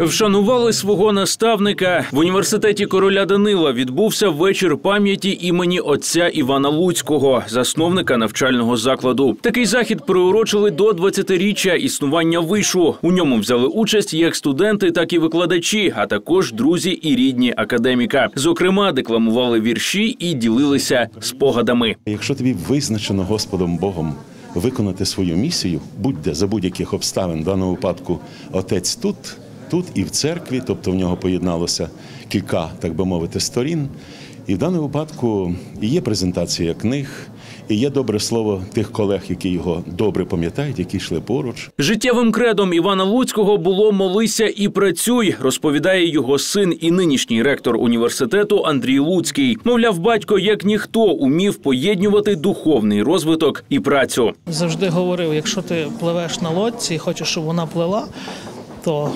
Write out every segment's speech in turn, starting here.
Вшанували свого наставника в університеті короля Данила. Відбувся вечір пам'яті імені отця Івана Луцького, засновника навчального закладу. Такий захід приурочили до 20-річчя існування вишу. У ньому взяли участь як студенти, так і викладачі, а також друзі і рідні академіка. Зокрема, декламували вірші і ділилися спогадами. Якщо тобі визначено Господом Богом виконати свою місію, будь-де за будь-яких обставин, в даному випадку отець тут, тут і в церкві, тобто в нього поєдналося кілька, так би мовити, сторін. І в даному випадку і є презентація книг, і є добре слово тих колег, які його добре пам'ятають, які йшли поруч. Життєвим кредом Івана Луцького було молися і працюй, розповідає його син і нинішній ректор університету Андрій Луцький. Мовляв, батько як ніхто умів поєднувати духовний розвиток і працю. завжди говорив: якщо ти пливеш на лодці і хочеш, щоб вона плила, то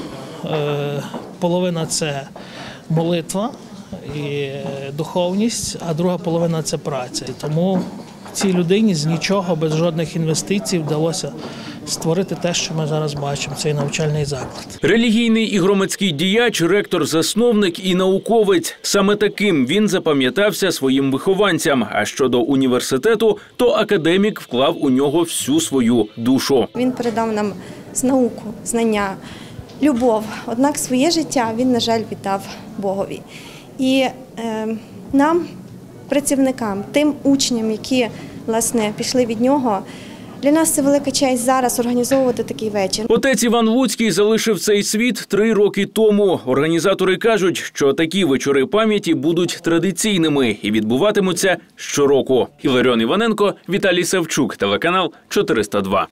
половина це молитва і е, духовність, а друга половина це праця. І тому цій людині з нічого, без жодних інвестицій, вдалося створити те, що ми зараз бачимо, цей навчальний заклад. Релігійний і громадський діяч, ректор, засновник і науковець. Саме таким він запам'ятався своїм вихованцям. А щодо університету, то академік вклав у нього всю свою душу. Він передав нам з науку, знання, любов. Однак своє життя він, на жаль, віддав Богові. І е, нам, працівникам, тим учням, які власне пішли від нього, для нас це велика честь зараз організовувати такий вечір. Отець Іван Луцький залишив цей світ три роки тому. Організатори кажуть, що такі вечори пам'яті будуть традиційними і відбуватимуться щороку. Іларіон Іваненко, Віталій Савчук, телеканал 402.